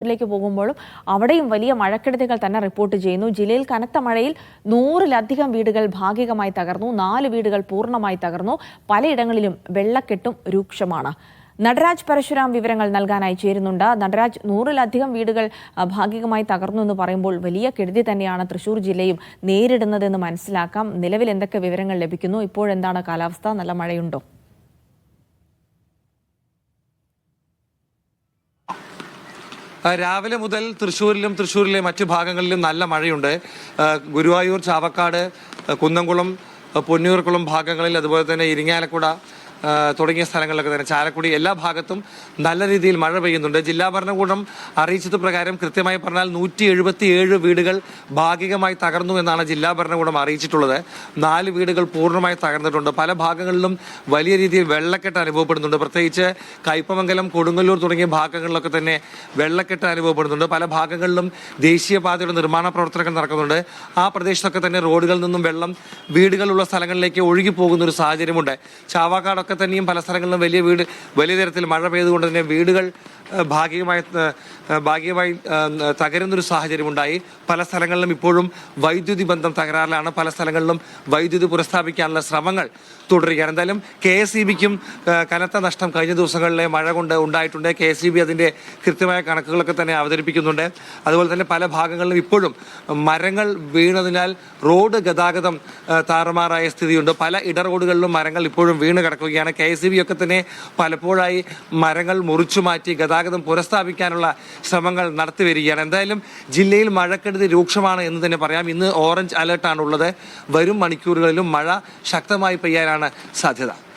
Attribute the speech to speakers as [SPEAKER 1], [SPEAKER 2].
[SPEAKER 1] ിലേക്ക് പോകുമ്പോഴും അവിടെയും വലിയ മഴക്കെടുതികൾ തന്നെ റിപ്പോർട്ട് ചെയ്യുന്നു. ജില്ലയിൽ കനത്ത മഴയിൽ നൂറിലധികം വീടുകൾ ഭാഗികമായി തകർന്നു. നാല് വീടുകൾ പൂർണമായി തകർന്നു. പലയിടങ്ങളിലും വെള്ളക്കെട്ടും രൂക്ഷമാണ്. നടരാജ് പരശുരാം വിവരങ്ങൾ നൽകാനായി ചേരുന്നുണ്ട്. നടരാജ് നൂറിലധികം വീടുകൾ ഭാഗികമായി തകർന്നു എന്ന് പറയുമ്പോൾ വലിയ കെടുതി തന്നെയാണ് തൃശൂർ ജില്ലയും നേരിടുന്നതെന്ന് മനസ്സിലാക്കാം. നിലവിൽ എന്തൊക്കെ വിവരങ്ങൾ ലഭിക്കുന്നു? ഇപ്പോഴെന്താണ് കാലാവസ്ഥ? നല്ല മഴയുണ്ടോ?
[SPEAKER 2] രാവിലെ മുതൽ തൃശ്ശൂരിലും തൃശ്ശൂരിലെ മറ്റു ഭാഗങ്ങളിലും നല്ല മഴയുണ്ട്. ഗുരുവായൂർ ചാവക്കാട് കുന്നംകുളം പൊന്നിയൂർക്കുളം ഭാഗങ്ങളിൽ അതുപോലെ തന്നെ ഇരിങ്ങാലക്കുട തുടങ്ങിയ സ്ഥലങ്ങളിലൊക്കെ തന്നെ. ചാലക്കുടി എല്ലാ ഭാഗത്തും നല്ല രീതിയിൽ മഴ പെയ്യുന്നുണ്ട്. ജില്ലാ ഭരണകൂടം അറിയിച്ചത് പ്രകാരം കൃത്യമായി പറഞ്ഞാൽ നൂറ്റി എഴുപത്തി ഏഴ് വീടുകൾ ഭാഗികമായി തകർന്നു എന്നാണ് ജില്ലാ ഭരണകൂടം അറിയിച്ചിട്ടുള്ളത്. നാല് വീടുകൾ പൂർണമായി തകർന്നിട്ടുണ്ട്. പല ഭാഗങ്ങളിലും വലിയ രീതിയിൽ വെള്ളക്കെട്ട് അനുഭവപ്പെടുന്നുണ്ട്. പ്രത്യേകിച്ച് കയ്പമംഗലം കൊടുങ്ങല്ലൂർ തുടങ്ങിയ ഭാഗങ്ങളിലൊക്കെ തന്നെ വെള്ളക്കെട്ട് അനുഭവപ്പെടുന്നുണ്ട്. പല ഭാഗങ്ങളിലും ദേശീയപാതയുടെ നിർമ്മാണ പ്രവർത്തനങ്ങൾ നടക്കുന്നുണ്ട്. ആ പ്രദേശത്തൊക്കെ തന്നെ റോഡുകളിൽ നിന്നും വെള്ളം വീടുകളുള്ള സ്ഥലങ്ങളിലേക്ക് ഒഴുകി പോകുന്ന ഒരു സാഹചര്യമുണ്ട്. ചാവാക്കാടൊക്കെ തന്നെയും പല സ്ഥലങ്ങളിലും വലിയ വീട് വലിയ തരത്തിൽ മഴ പെയ്തുകൊണ്ട് തന്നെ വീടുകൾ ഭാഗികമായി ഭാഗികമായി തകരുന്നൊരു സാഹചര്യമുണ്ടായി. പല സ്ഥലങ്ങളിലും ഇപ്പോഴും വൈദ്യുതി ബന്ധം തകരാറിലാണ്. പല സ്ഥലങ്ങളിലും വൈദ്യുതി പുനഃസ്ഥാപിക്കാനുള്ള ശ്രമങ്ങൾ തുടരുകയാണ്. എന്തായാലും കെ എസ് ഇ ബിക്കും കനത്ത നഷ്ടം കഴിഞ്ഞ ദിവസങ്ങളിലെ മഴ കൊണ്ട് ഉണ്ടായിട്ടുണ്ട്. കെ എസ് ഇ ബി അതിന്റെ കൃത്യമായ കണക്കുകളൊക്കെ തന്നെ അവതരിപ്പിക്കുന്നുണ്ട്. അതുപോലെ തന്നെ പല ഭാഗങ്ങളിലും ഇപ്പോഴും മരങ്ങൾ വീണതിനാൽ റോഡ് ഗതാഗതം താറുമാറായ സ്ഥിതിയുണ്ട്. പല ഇട റോഡുകളിലും മരങ്ങൾ ഇപ്പോഴും വീണ് കിടക്കുകയാണ്. കെ എസ് ബി ഒക്കെ തന്നെ പലപ്പോഴായി മരങ്ങൾ മുറിച്ചു മാറ്റി ഗതാഗതം പുനഃസ്ഥാപിക്കാനുള്ള ശ്രമങ്ങൾ നടത്തി വരികയാണ്. എന്തായാലും ജില്ലയിൽ മഴക്കെടുതി രൂക്ഷമാണ് എന്ന് തന്നെ പറയാം. ഇന്ന് ഓറഞ്ച് അലേർട്ടാണ് ഉള്ളത് വരും മണിക്കൂറുകളിലും മഴ ശക്തമായി പെയ്യാനാണ് സാധ്യത.